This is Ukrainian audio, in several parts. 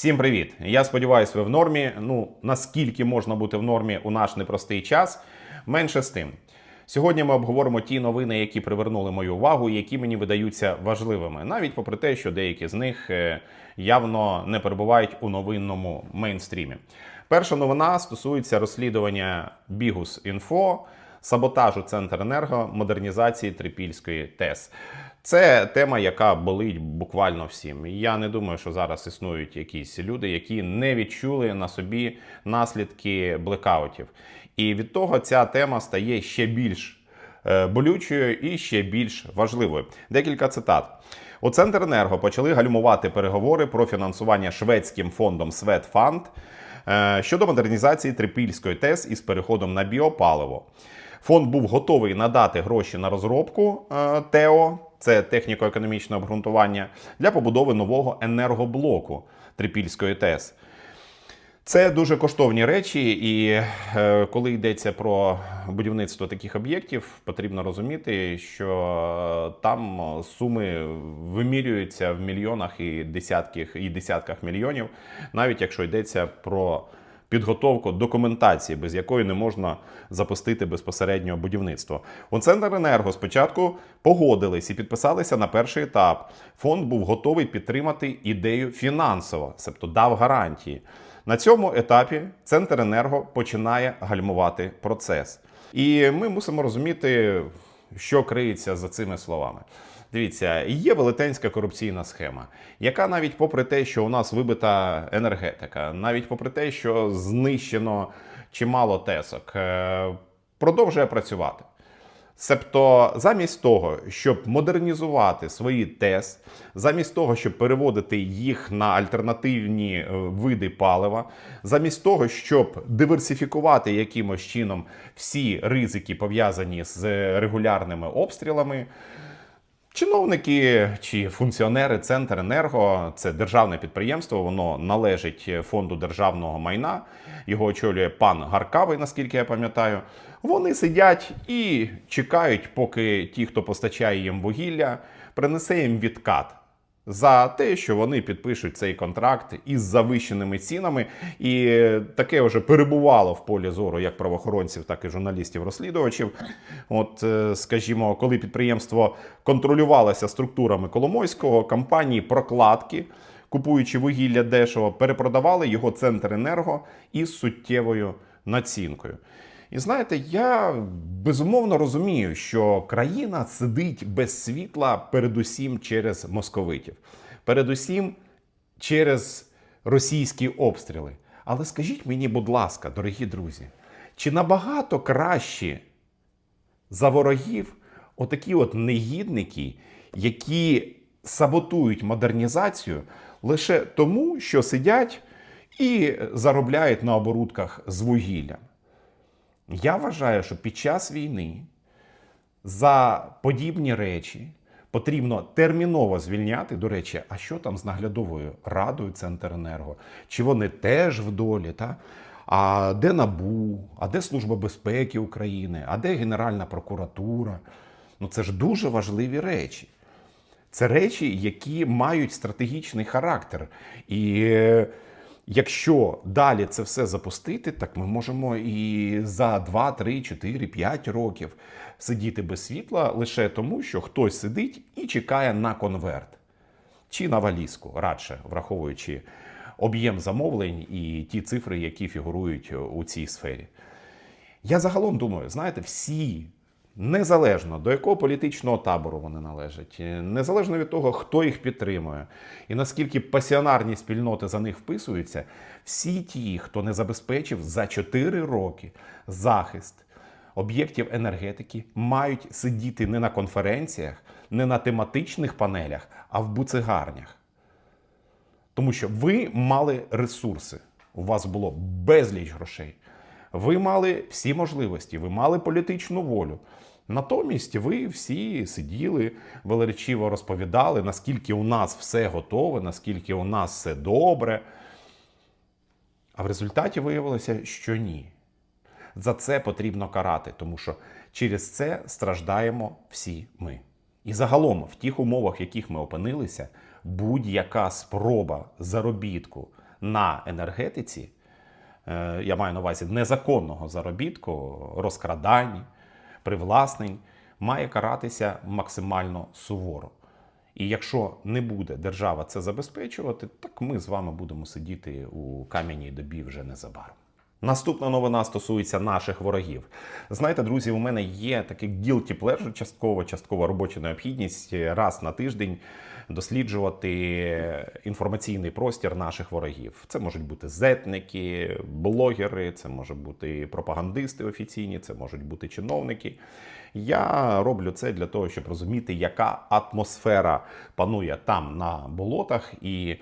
Всім привіт! Я сподіваюся, ви в нормі. Ну наскільки можна бути в нормі у наш непростий час. Менше з тим. Сьогодні ми обговоримо ті новини, які привернули мою увагу, які мені видаються важливими, навіть попри те, що деякі з них е, явно не перебувають у новинному мейнстрімі. Перша новина стосується розслідування Бігус Інфо, саботажу Центренерго, модернізації Трипільської ТЕС. Це тема, яка болить буквально всім. Я не думаю, що зараз існують якісь люди, які не відчули на собі наслідки блекаутів. І від того ця тема стає ще більш е, болючою і ще більш важливою. Декілька цитат. У Центренерго почали гальмувати переговори про фінансування шведським фондом Светфанд е, щодо модернізації Трипільської ТЕС із переходом на біопаливо. Фонд був готовий надати гроші на розробку е, ТЕО, це техніко-економічне обґрунтування, для побудови нового енергоблоку Трипільської ТЕС. Це дуже коштовні речі, і е, коли йдеться про будівництво таких об'єктів, потрібно розуміти, що там суми вимірюються в мільйонах і десятках і десятках мільйонів, навіть якщо йдеться про підготовку документації, без якої не можна запустити безпосередньо будівництво. У Центренерго спочатку погодились і підписалися на перший етап. Фонд був готовий підтримати ідею фінансово, себто дав гарантії. На цьому етапі Центренерго починає гальмувати процес. І ми мусимо розуміти, що криється за цими словами. Дивіться, є велетенська корупційна схема, яка навіть попри те, що у нас вибита енергетика, навіть попри те, що знищено чимало тесок, е, продовжує працювати. Себто, замість того, щоб модернізувати свої ТЕС, замість того, щоб переводити їх на альтернативні е, види палива, замість того, щоб диверсифікувати якимось чином всі ризики пов'язані з регулярними обстрілами. Чиновники чи функціонери Центренерго це державне підприємство, воно належить фонду державного майна. Його очолює пан Гаркавий, наскільки я пам'ятаю. Вони сидять і чекають, поки ті, хто постачає їм вугілля, принесе їм відкат. За те, що вони підпишуть цей контракт із завищеними цінами, і таке вже перебувало в полі зору як правоохоронців, так і журналістів-розслідувачів. От, е, скажімо, коли підприємство контролювалося структурами Коломойського, компанії прокладки, купуючи вугілля дешево, перепродавали його центр енерго із суттєвою націнкою. І знаєте, я безумовно розумію, що країна сидить без світла передусім через московитів, передусім через російські обстріли. Але скажіть мені, будь ласка, дорогі друзі, чи набагато кращі за ворогів отакі от негідники, які саботують модернізацію лише тому, що сидять і заробляють на оборудках з вугіллям? Я вважаю, що під час війни за подібні речі потрібно терміново звільняти. До речі, а що там з наглядовою радою Центренерго? Чи вони теж в долі? Та? А де НАБУ, а де Служба безпеки України, а де Генеральна прокуратура? Ну це ж дуже важливі речі. Це речі, які мають стратегічний характер. І е, Якщо далі це все запустити, так ми можемо і за 2, 3, 4, 5 років сидіти без світла лише тому, що хтось сидить і чекає на конверт чи на валізку, радше враховуючи об'єм замовлень і ті цифри, які фігурують у цій сфері. Я загалом думаю, знаєте, всі. Незалежно до якого політичного табору вони належать, незалежно від того, хто їх підтримує, і наскільки пасіонарні спільноти за них вписуються, всі ті, хто не забезпечив за 4 роки захист об'єктів енергетики, мають сидіти не на конференціях, не на тематичних панелях, а в буцегарнях. Тому що ви мали ресурси, у вас було безліч грошей. Ви мали всі можливості, ви мали політичну волю. Натомість ви всі сиділи, величиво розповідали, наскільки у нас все готове, наскільки у нас все добре. А в результаті виявилося, що ні. За це потрібно карати, тому що через це страждаємо всі ми. І загалом, в тих умовах, в яких ми опинилися, будь-яка спроба заробітку на енергетиці, е, я маю на увазі незаконного заробітку, розкрадань, привласнень, має каратися максимально суворо. І якщо не буде держава це забезпечувати, так ми з вами будемо сидіти у кам'яній добі вже незабаром. Наступна новина стосується наших ворогів. Знаєте, друзі, у мене є такий guilty pleasure, частково, частково робоча необхідність раз на тиждень досліджувати інформаційний простір наших ворогів. Це можуть бути зетники, блогери, це можуть бути пропагандисти офіційні, це можуть бути чиновники. Я роблю це для того, щоб розуміти, яка атмосфера панує там на болотах. І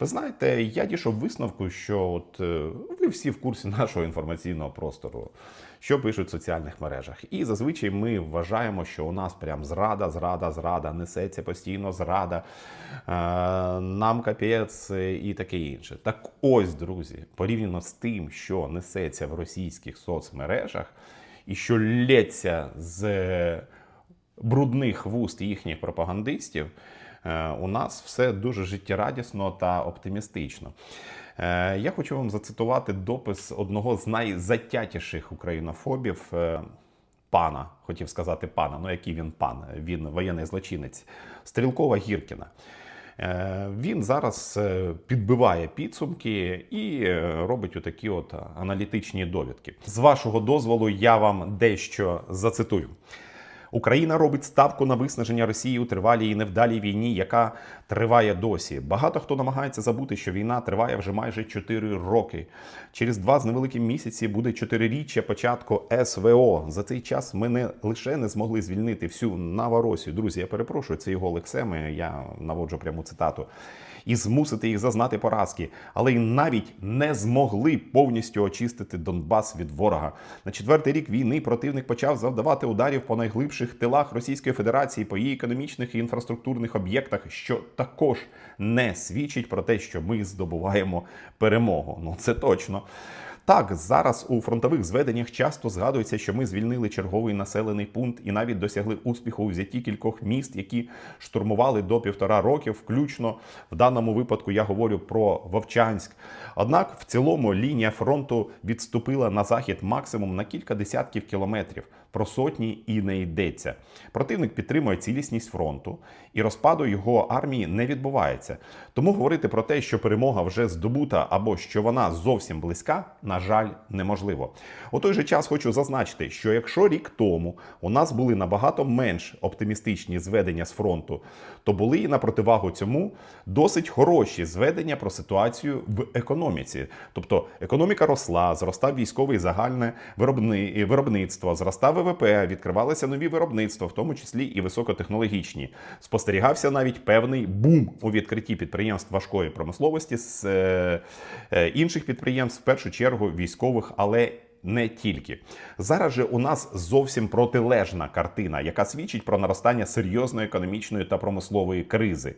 ви знаєте, я дійшов висновку, що от е, ви всі в курсі нашого інформаційного простору, що пишуть в соціальних мережах. І зазвичай ми вважаємо, що у нас прям зрада, зрада, зрада, несеться постійно зрада, е, нам капець і таке інше. Так ось, друзі, порівняно з тим, що несеться в російських соцмережах, і що лється з брудних вуст їхніх пропагандистів, е, у нас все дуже життєрадісно та оптимістично. Е, Я хочу вам зацитувати допис одного з найзатятіших українофобів. е, Пана, хотів сказати пана, ну який він пан, він воєнний злочинець Стрілкова Гіркіна. Е, Він зараз е, підбиває підсумки і е, робить отакі от аналітичні довідки. З вашого дозволу я вам дещо зацитую. Україна робить ставку на виснаження Росії у тривалій і невдалій війні, яка триває досі. Багато хто намагається забути, що війна триває вже майже 4 роки. Через два з невеликим місяці буде чотириріччя початку СВО. За цей час ми не лише не змогли звільнити всю Новоросію. Друзі, я перепрошую, це його лексеми. Я наводжу пряму цитату. І змусити їх зазнати поразки, але й навіть не змогли повністю очистити Донбас від ворога. На четвертий рік війни противник почав завдавати ударів по найглибших тилах Російської Федерації, по її економічних і інфраструктурних об'єктах, що також не свідчить про те, що ми здобуваємо перемогу. Ну це точно. Так, зараз у фронтових зведеннях часто згадується, що ми звільнили черговий населений пункт і навіть досягли успіху у взятті кількох міст, які штурмували до півтора років, включно в даному випадку я говорю про Вовчанськ. Однак в цілому лінія фронту відступила на захід максимум на кілька десятків кілометрів. Про сотні і не йдеться. Противник підтримує цілісність фронту, і розпаду його армії не відбувається. Тому говорити про те, що перемога вже здобута або що вона зовсім близька, на жаль, неможливо. У той же час хочу зазначити, що якщо рік тому у нас були набагато менш оптимістичні зведення з фронту, то були і на противагу цьому досить хороші зведення про ситуацію в економіці. Тобто економіка росла, зростав військовий загальне виробництво, зростав ВВП, відкривалися нові виробництва, в тому числі і високотехнологічні. Спостерігався навіть певний бум у відкритті підприємств важкої промисловості з е, е, інших підприємств, в першу чергу військових, але не тільки зараз же у нас зовсім протилежна картина, яка свідчить про наростання серйозної економічної та промислової кризи.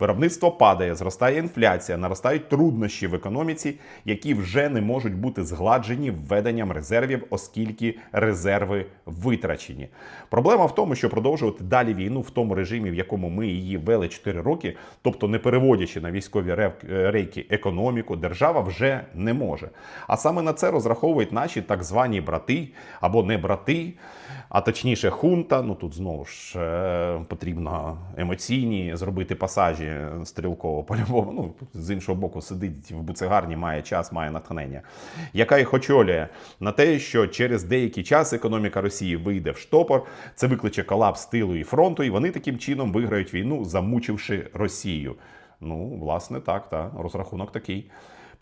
Виробництво падає, зростає інфляція, наростають труднощі в економіці, які вже не можуть бути згладжені введенням резервів, оскільки резерви витрачені. Проблема в тому, що продовжувати далі війну в тому режимі, в якому ми її вели 4 роки, тобто не переводячи на військові рейки економіку, держава вже не може. А саме на це розраховують наші так звані брати або не брати, а точніше хунта. Ну тут знову ж е, потрібно емоційні зробити пасажі стрілково по-любому. Ну з іншого боку, сидить в буцегарні, має час, має натхнення, яка їх очолює на те, що через деякий час економіка Росії вийде в штопор. Це викличе колапс тилу і фронту, і вони таким чином виграють війну, замучивши Росію. Ну, власне, так, та розрахунок такий.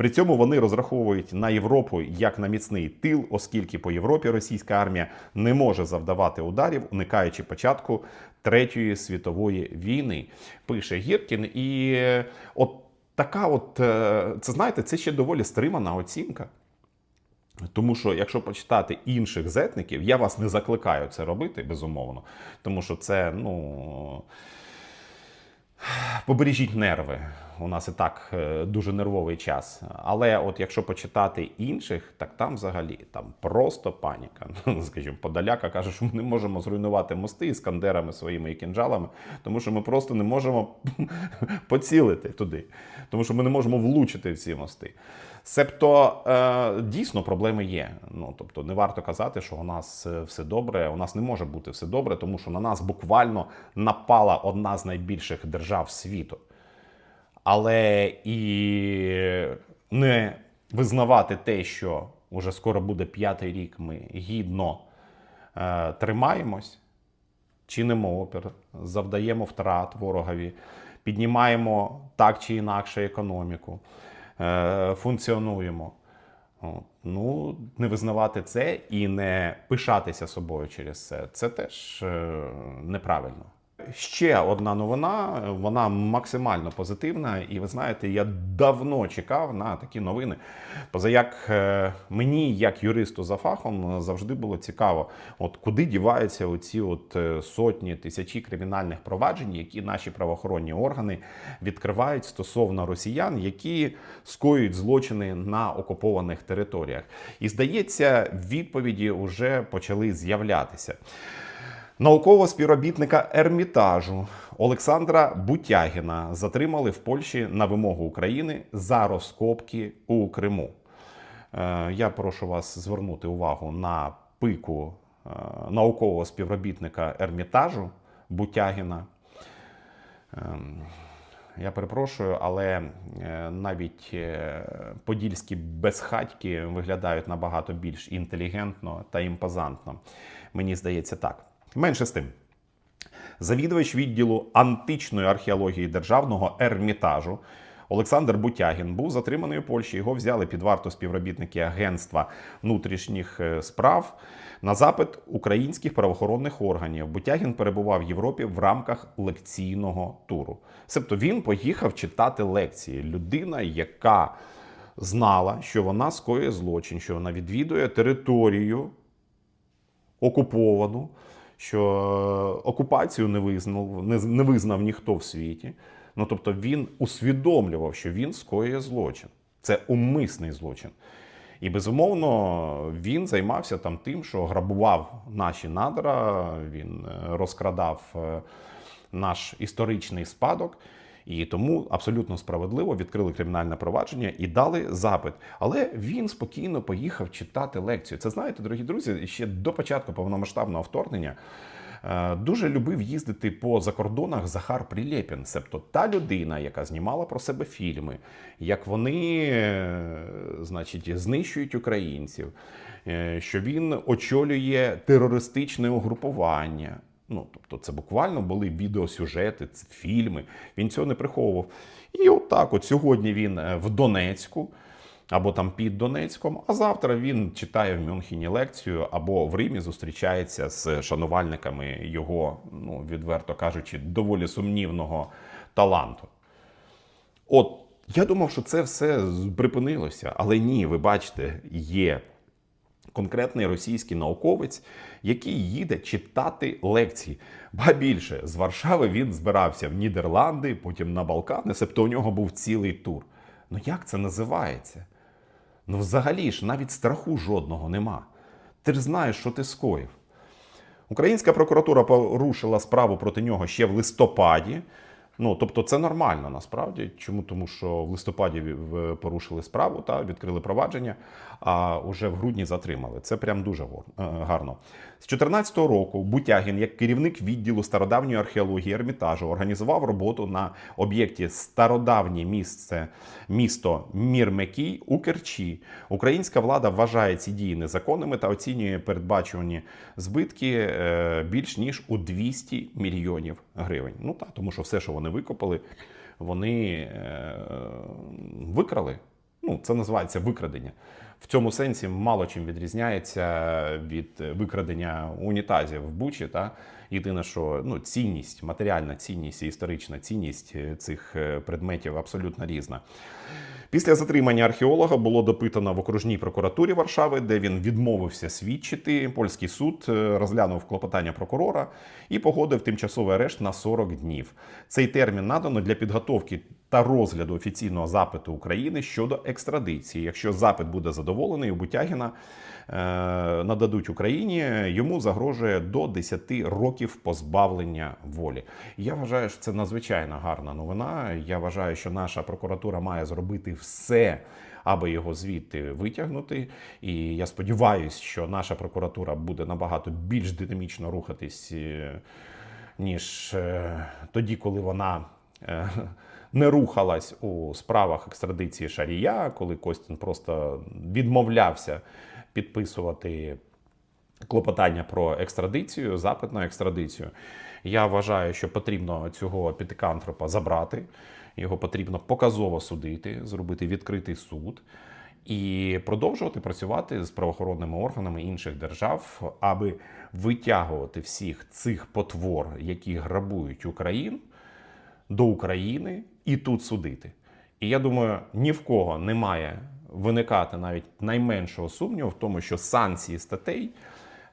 При цьому вони розраховують на Європу як на міцний тил, оскільки по Європі російська армія не може завдавати ударів, уникаючи початку Третьої світової війни. Пише Гіркін. І е, от така, от е, це знаєте, це ще доволі стримана оцінка. Тому що, якщо почитати інших зетників, я вас не закликаю це робити, безумовно. Тому що це, ну. Побережіть нерви. У нас і так е, дуже нервовий час. Але от якщо почитати інших, так там взагалі там просто паніка. Ну, Скажімо, Подаляка каже, що ми не можемо зруйнувати мости іскандерами своїми і кінжалами, тому що ми просто не можемо поцілити туди, тому що ми не можемо влучити в ці мости. Себто е, дійсно проблеми є. Ну тобто не варто казати, що у нас е, все добре. У нас не може бути все добре, тому що на нас буквально напала одна з найбільших держав світу. Але і не визнавати те, що уже скоро буде п'ятий рік, ми гідно е, тримаємось, чинимо опір, завдаємо втрат ворогові, піднімаємо так чи інакше економіку, е, функціонуємо. Ну, не визнавати це і не пишатися собою через це, це теж е, неправильно. Ще одна новина, вона максимально позитивна, і ви знаєте, я давно чекав на такі новини. Позаяк е, мені, як юристу за фахом, завжди було цікаво, от куди діваються оці от е, сотні тисячі кримінальних проваджень, які наші правоохоронні органи відкривають стосовно росіян, які скоюють злочини на окупованих територіях. І здається, відповіді вже почали з'являтися. Наукового співробітника Ермітажу Олександра Бутягіна затримали в Польщі на вимогу України за розкопки у Криму. Е, Я прошу вас звернути увагу на пику е, наукового співробітника Ермітажу Бутягіна. Ем, Я перепрошую, але е, навіть подільські безхатьки виглядають набагато більш інтелігентно та імпозантно. Мені здається так. Менше з тим. Завідувач відділу античної археології державного ермітажу Олександр Бутягін був затриманий у Польщі. Його взяли під варту співробітники Агентства внутрішніх е, справ на запит українських правоохоронних органів. Бутягін перебував в Європі в рамках лекційного туру. Себто він поїхав читати лекції. Людина, яка знала, що вона скоює злочин, що вона відвідує територію окуповану, що окупацію не визнав, не, не визнав ніхто в світі. Ну тобто він усвідомлював, що він скоює злочин. Це умисний злочин. І безумовно він займався там тим, що грабував наші надра, він е, розкрадав е, наш історичний спадок. І тому абсолютно справедливо відкрили кримінальне провадження і дали запит. Але він спокійно поїхав читати лекцію. Це знаєте, дорогі друзі, ще до початку повномасштабного вторгнення. е, Дуже любив їздити по закордонах Захар Прилєпін, себто та людина, яка знімала про себе фільми, як вони, е, значить, знищують українців, е, що він очолює терористичне угрупування. Ну, тобто, це буквально були відеосюжети, фільми. Він цього не приховував. І отак, от сьогодні він е, в Донецьку або там під Донецьком, а завтра він читає в Мюнхені лекцію або в Римі зустрічається з шанувальниками його, ну відверто кажучи, доволі сумнівного таланту. От я думав, що це все припинилося, але ні, ви бачите, є конкретний російський науковець, який їде читати лекції. Ба більше з Варшави він збирався в Нідерланди, потім на Балкани, себто у нього був цілий тур. Ну як це називається? Ну, взагалі ж навіть страху жодного нема. Ти ж знаєш, що ти скоїв. Українська прокуратура порушила справу проти нього ще в листопаді. Ну, тобто, це нормально насправді. Чому? Тому що в листопаді порушили справу та відкрили провадження, а вже в грудні затримали. Це прям дуже е, гарно. З 2014 року Бутягін, як керівник відділу стародавньої археології Ермітажу, організував роботу на об'єкті стародавнє місце місто Мірмекій у Керчі. Українська влада вважає ці дії незаконними та оцінює передбачувані збитки е, більш ніж у 200 мільйонів гривень. Ну так, тому що все, що вони викопали, вони е, викрали. Ну, це називається викрадення. В цьому сенсі мало чим відрізняється від викрадення унітазів в Бучі та Єдине, що ну, цінність, матеріальна цінність і історична цінність е, цих е, предметів абсолютно різна. Після затримання археолога було допитано в окружній прокуратурі Варшави, де він відмовився свідчити. Польський суд е, розглянув клопотання прокурора і погодив тимчасовий арешт на 40 днів. Цей термін надано для підготовки та розгляду офіційного запиту України щодо екстрадиції. Якщо запит буде задоволений, у Бутягіна е, нададуть Україні, йому загрожує до 10 років позбавлення волі. Я вважаю, що це надзвичайно гарна новина. Я вважаю, що наша прокуратура має зробити все. Аби його звідти витягнути, і я сподіваюся, що наша прокуратура буде набагато більш динамічно рухатись, е, ніж е, тоді, коли вона е, не рухалась у справах екстрадиції Шарія, коли Костін просто відмовлявся підписувати клопотання про екстрадицію, запит на екстрадицію. Я вважаю, що потрібно цього п'ятикантропа забрати, його потрібно показово судити, зробити відкритий суд і продовжувати працювати з правоохоронними органами інших держав, аби витягувати всіх цих потвор, які грабують Україну, до України і тут судити. І я думаю, ні в кого не має виникати навіть найменшого сумніву в тому, що санкції статей,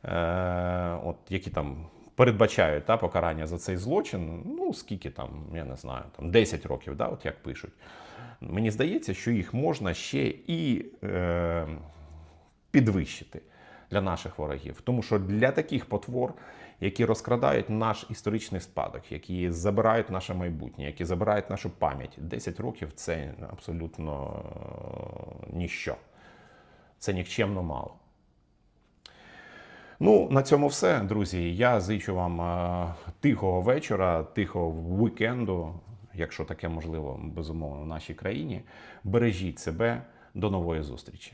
е, от які там передбачають та, покарання за цей злочин, ну скільки там, я не знаю, там 10 років, да, от як пишуть. Мені здається, що їх можна ще і е, підвищити для наших ворогів. Тому що для таких потвор, які розкрадають наш історичний спадок, які забирають наше майбутнє, які забирають нашу пам'ять, 10 років це абсолютно е, ніщо. Це нікчемно мало. Ну, на цьому все, друзі. Я зичу вам е, тихого вечора, тихого вікенду, якщо таке можливо, безумовно, в нашій країні. Бережіть себе. До нової зустрічі.